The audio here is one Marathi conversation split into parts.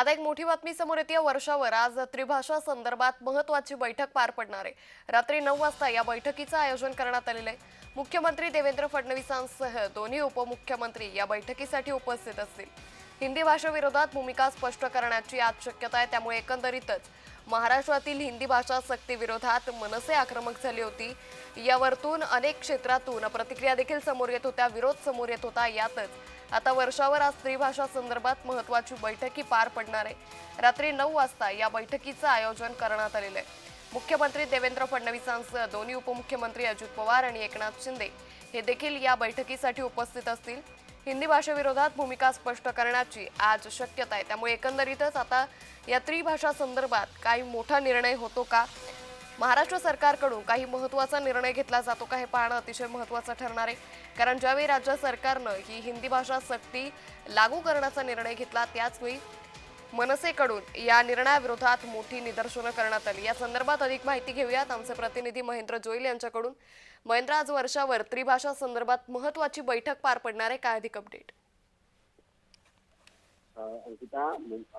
आता एक मोठी बातमी समोर येते. वर्षावर आज त्रिभाषा संदर्भात महत्वाची बैठक पार पडणार आहे. रात्री नऊ वाजता या बैठकीचं आयोजन करण्यात आलेलं आहे. मुख्यमंत्री देवेंद्र फडणवीसांसह दोन्ही उपमुख्यमंत्री या बैठकीसाठी उपस्थित असतील. हिंदी भाषेविरोधात भूमिका स्पष्ट करण्याची आज शक्यता आहे. त्यामुळे एकंदरीतच महाराष्ट्रातील हिंदी भाषा सक्तीविरोधात मनसे आक्रमक झाली होती. यावरतून अनेक क्षेत्रातून प्रतिक्रिया देखील समोर येत होत्या. विरोध समोर येत होता. यातच आता वर्षावर आज त्रिभाषा संदर्भात महत्वाची बैठकी पार पडणार आहे. रात्री नऊ वाजता या बैठकीचं आयोजन करण्यात आलेलं आहे. मुख्यमंत्री देवेंद्र फडणवीसांसह दोन्ही उपमुख्यमंत्री अजित पवार आणि एकनाथ शिंदे हे देखील या बैठकीसाठी उपस्थित असतील. हिंदी भाषेविरोधात भूमिका स्पष्ट करण्याची आज शक्यता आहे. त्यामुळे एकंदरीतच आता या त्रिभाषा संदर्भात काही मोठा निर्णय होतो का? महाराष्ट्र सरकारकडून काही महत्त्वाचा निर्णय घेतला जातो का हे पाहणं अतिशय महत्त्वाचं ठरणार आहे. कारण ज्यावेळी राज्य सरकारनं ही हिंदी भाषा सक्ती लागू करण्याचा निर्णय घेतला त्याचवेळी मनसेकडून या निर्णयाविरोधात मोठी निदर्शनं करण्यात आली. या संदर्भात अधिक माहिती घेऊयात. आमचे प्रतिनिधी महेंद्र जोईल यांच्याकडून. महेंद्र आज वर्षावर त्रिभाषा संदर्भात महत्त्वाची बैठक पार पडणार आहे. काय अधिक अपडेट अंकिता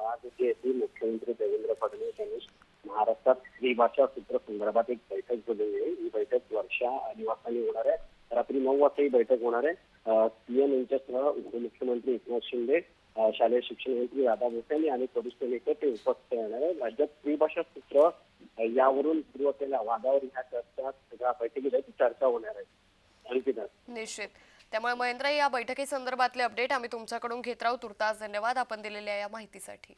आज जे मुख्यमंत्री देवेंद्र फडणवीस यांनी महाराष्ट्रात सूत्रसंदर्भात सूत्र संदर्भात एक बैठक झालेली आहे. ही बैठक वर्षा निवासाने होणार आहे. रात्री नऊ वाजता ही बैठक होणार आहे. सीएम यांच्यासह उपमुख्यमंत्री एकनाथ शिंदे शालेय शिक्षण मंत्री राधा भोसले आणि वरिष्ठ नेते ते उपस्थित राहणार आहे राज्यात त्रिभाषा सूत्र यावरून सुरू असलेल्या वादावर ह्या चर्चा सगळ्या बैठकीत आहे चर्चा होणार आहे. अंकिता निश्चित. त्यामुळे महेंद्र या बैठकीसंदर्भातले अपडेट आम्ही तुमच्याकडून घेत राहू. तुर्तास धन्यवाद आपण दिलेल्या या माहितीसाठी.